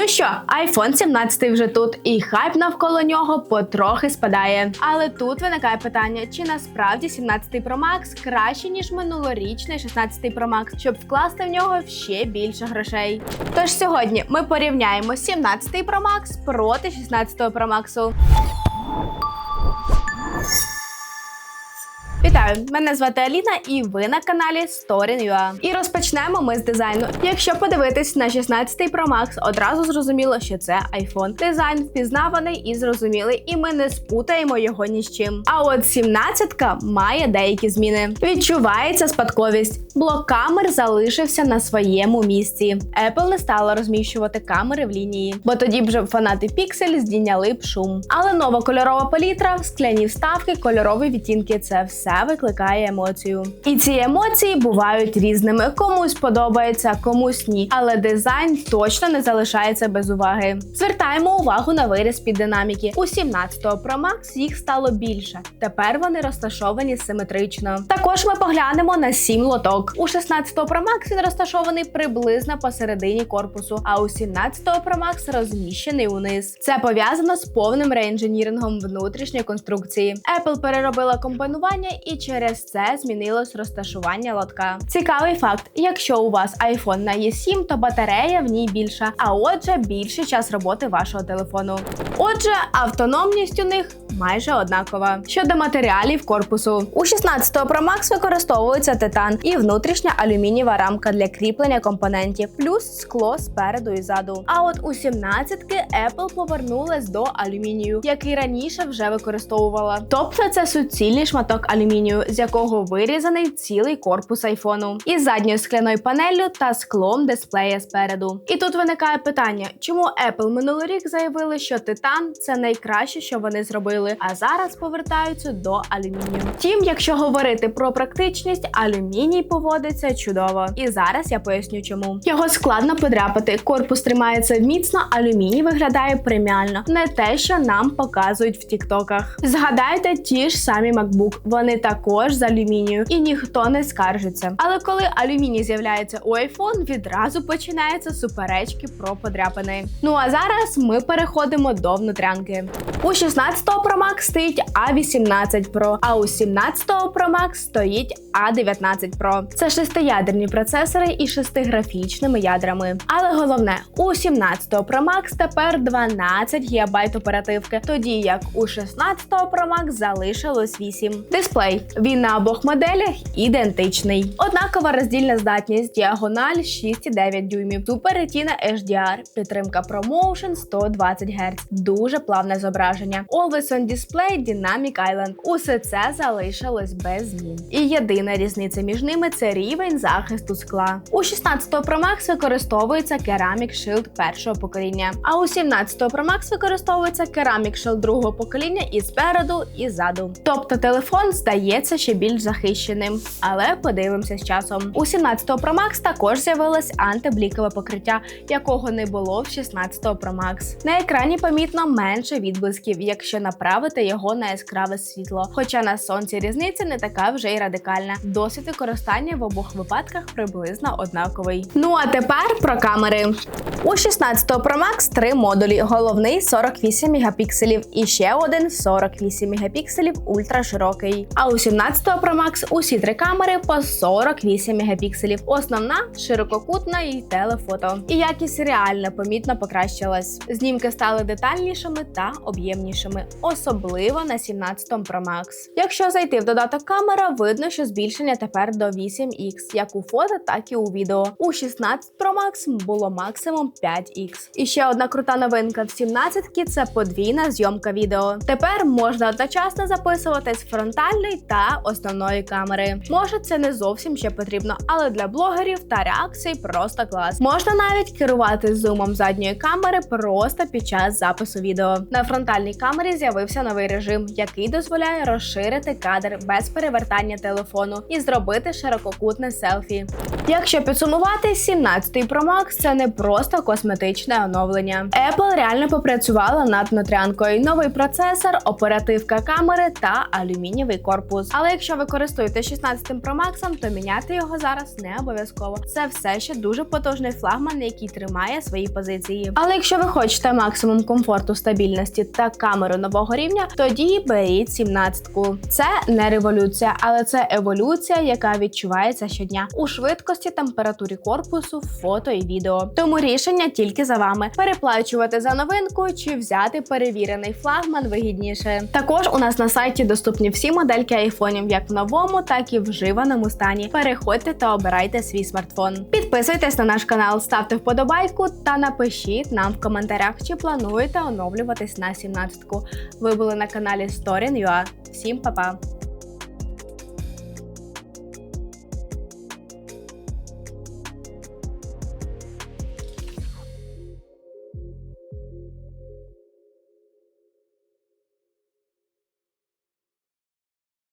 Ну що, iPhone 17 вже тут, і хайп навколо нього потрохи спадає. Але тут виникає питання: чи насправді 17 Pro Max краще ніж минулорічний 16 Pro Max, щоб вкласти в нього ще більше грошей. Тож сьогодні ми порівняємо 17 Pro Max проти 16 Pro Max. Вітаю! Мене звати Аліна, і ви на каналі Story.ua. І розпочнемо ми з дизайну. Якщо подивитись на 16 Pro Max, одразу зрозуміло, що це iPhone. Дизайн впізнаваний і зрозумілий, і ми не спутаємо його ні з чим. А от 17-ка має деякі зміни. Відчувається спадковість. Блок камер залишився на своєму місці. Apple не стала розміщувати камери в лінії, бо тоді б вже фанати Pixel здійняли б шум. Але нова кольорова палітра, скляні вставки, кольорові відтінки це все викликає емоцію. І ці емоції бувають різними. Комусь подобається, комусь ні. Але дизайн точно не залишається без уваги. Звертаємо увагу на виріс під динаміки. У 17-го Pro Max їх стало більше. Тепер вони розташовані симетрично. Також ми поглянемо на 7 лоток. У 16-го Pro Max він розташований приблизно посередині корпусу, а у 17-го Pro Max розміщений униз. Це пов'язано з повним реінженірингом внутрішньої конструкції. Apple переробила компонування і через це змінилось розташування лотка. Цікавий факт: якщо у вас iPhone на E7, то батарея в ній більша, а отже, більший час роботи вашого телефону. Отже, автономність у них. Майже однакова щодо матеріалів корпусу. У 16 Pro Max використовується титан і внутрішня алюмінієва рамка для кріплення компонентів, плюс скло спереду і ззаду. А от у 17-ки Apple повернулась до алюмінію, який раніше вже використовувала. Тобто це суцільний шматок алюмінію, з якого вирізаний цілий корпус айфону, із задньою скляною панеллю та склом дисплея спереду. І тут виникає питання, чому Apple минулий рік заявили, що титан це найкраще, що вони зробили, а зараз повертаються до алюмінію. Втім, якщо говорити про практичність, алюміній поводиться чудово. І зараз я поясню, чому його складно подряпати. Корпус тримається міцно, алюміній виглядає преміально, не те, що нам показують в тіктоках. Згадайте ті ж самі MacBook, вони також з алюмінію, і ніхто не скаржиться. Але коли алюміній з'являється у iPhone, відразу починаються суперечки про подряпини. Ну а зараз ми переходимо до внутрянки. У 16 Pro Max стоїть A18 Pro, а у 17 Pro Max стоїть A19 Pro. Це шестиядерні процесори із шестиграфічними ядрами. Але головне, у 17 Pro Max тепер 12 ГБ оперативки, тоді як у 16 Pro Max залишилось 8. Дисплей він на обох моделях ідентичний. Однакова роздільна здатність, діагональ 6,9 дюймів, Super Retina HDR, підтримка ProMotion 120 Гц, дуже плавне зображення. Always on Display Dynamic Island. Усе це залишилось без змін. І єдина різниця між ними це рівень захисту скла. У 16 Pro Max використовується Ceramic Shield першого покоління, а у 17 Pro Max використовується Ceramic Shield другого покоління і спереду, і ззаду. Тобто телефон здається ще більш захищеним, але подивимося з часом. У 17 Pro Max також з'явилось антиблікове покриття, якого не було в 16 Pro Max. На екрані помітно менше відблисків, якщо направити його на яскраве світло. Хоча на сонці різниця не така вже й радикальна. Досвід використання в обох випадках приблизно однаковий. Ну а тепер про камери. У 16-го Pro Max три модулі: головний 48 мегапікселів і ще один 48 мегапікселів ультраширокий. А у 17 Pro Max усі три камери по 48 мегапікселів. Основна ширококутна і телефото. І якість реально помітно покращилась. Знімки стали детальнішими та об'ємнішими, особливо на 17 Pro Max. Якщо зайти в додаток камера, видно, що збільшення тепер до 8X, як у фото, так і у відео. У 16 Pro Max було максимум 5X. І ще одна крута новинка в 17 це подвійна зйомка відео. Тепер можна одночасно записувати з фронтальної та основної камери. Може, це не зовсім ще потрібно, але для блогерів та реакцій просто клас. Можна навіть керувати зумом задньої камери просто під час запису відео. На фронтальній камері з'явився новий режим, який дозволяє розширити кадр без перевертання телефону і зробити ширококутне селфі. Якщо підсумувати, 17-й Pro Max – це не просто косметичне оновлення. Apple реально попрацювала над внутрянкою. Новий процесор, оперативка камери та алюмінієвий корпус. Але якщо ви користуєтесь 16-м Pro Max, то міняти його зараз не обов'язково. Це все ще дуже потужний флагман, який тримає свої позиції. Але якщо ви хочете максимум комфорту, стабільності та камеру нового рівня, тоді беріть 17-ку. Це не революція, але це еволюція, яка відчувається щодня у швидкості, температурі корпусу, фото і відео. Тому рішення тільки за вами: переплачувати за новинку чи взяти перевірений флагман вигідніше. Також у нас на сайті доступні всі модельки айфонів, як в новому, так і вживаному стані. Переходьте та обирайте свій смартфон. Підписуйтесь на наш канал, ставте вподобайку та напишіть нам в коментарях, чи плануєте оновлюватись на 17-ку. Ви були на каналі Story.ua. Всім па-па!